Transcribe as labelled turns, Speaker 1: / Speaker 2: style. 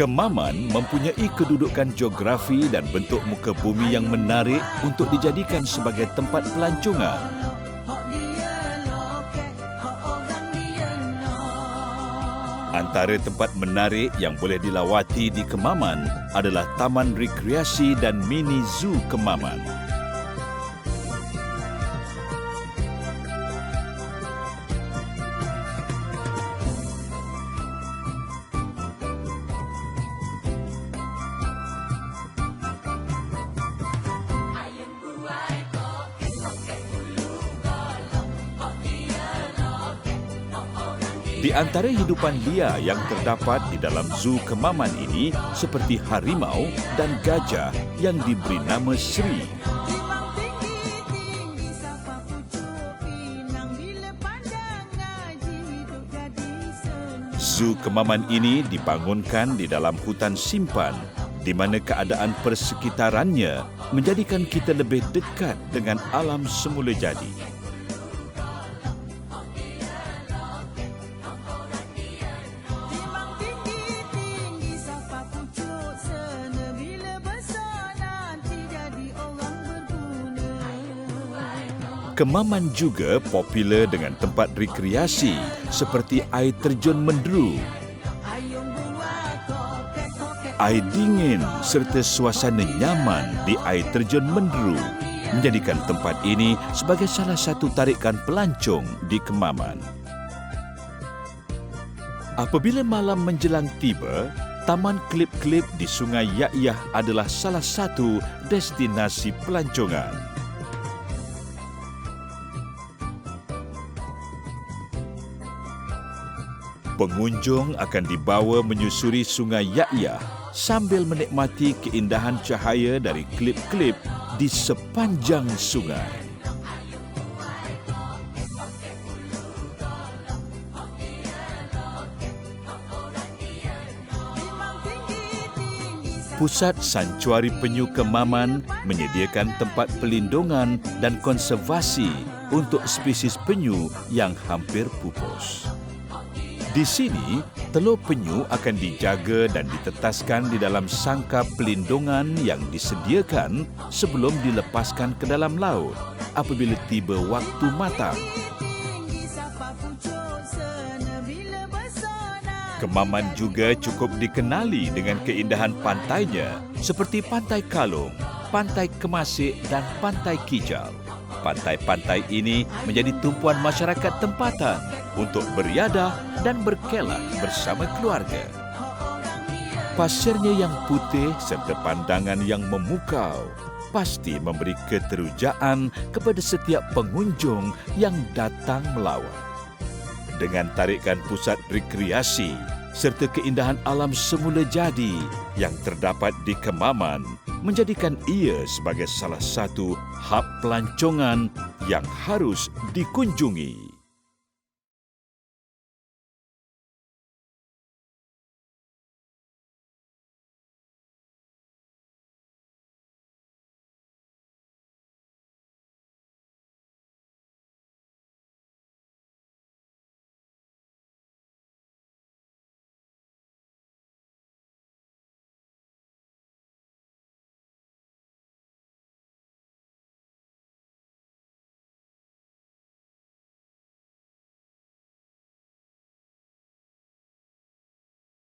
Speaker 1: Kemaman mempunyai kedudukan geografi dan bentuk muka bumi yang menarik untuk dijadikan sebagai tempat pelancongan. Antara tempat menarik yang boleh dilawati di Kemaman adalah Taman Rekreasi dan Mini Zoo Kemaman. Di antara hidupan liar yang terdapat di dalam zoo Kemaman ini seperti harimau dan gajah yang diberi nama Sri. Zoo Kemaman ini dibangunkan di dalam hutan simpan di mana keadaan persekitarannya menjadikan kita lebih dekat dengan alam semula jadi. Kemaman juga popular dengan tempat rekreasi seperti air terjun
Speaker 2: koket-koket
Speaker 1: air dingin serta suasana nyaman di air terjun Mendru menjadikan tempat ini sebagai salah satu tarikan pelancong di Kemaman. Apabila malam menjelang tiba, Taman Klip-Klip di Sungai Yakyah adalah salah satu destinasi pelancongan. Pengunjung akan dibawa menyusuri Sungai Yakyah sambil menikmati keindahan cahaya dari klip-klip di sepanjang sungai. Pusat Sancuari Penyu Kemaman menyediakan tempat pelindungan dan konservasi untuk spesies penyu yang hampir pupus. Di sini, telur penyu akan dijaga dan ditetaskan di dalam sangkar pelindungan yang disediakan sebelum dilepaskan ke dalam laut apabila tiba waktu matang. Kemaman juga cukup dikenali dengan keindahan pantainya seperti Pantai Kalung, Pantai Kemasik dan Pantai Kijal. Pantai-pantai ini menjadi tumpuan masyarakat tempatan untuk beriadah dan berkelah bersama keluarga. Pasirnya yang putih serta pandangan yang memukau pasti memberi keterujaan kepada setiap pengunjung yang datang melawat dengan tarikan pusat rekreasi serta keindahan alam semula jadi yang terdapat di Kemaman menjadikan ia sebagai salah satu hub pelancongan yang harus dikunjungi.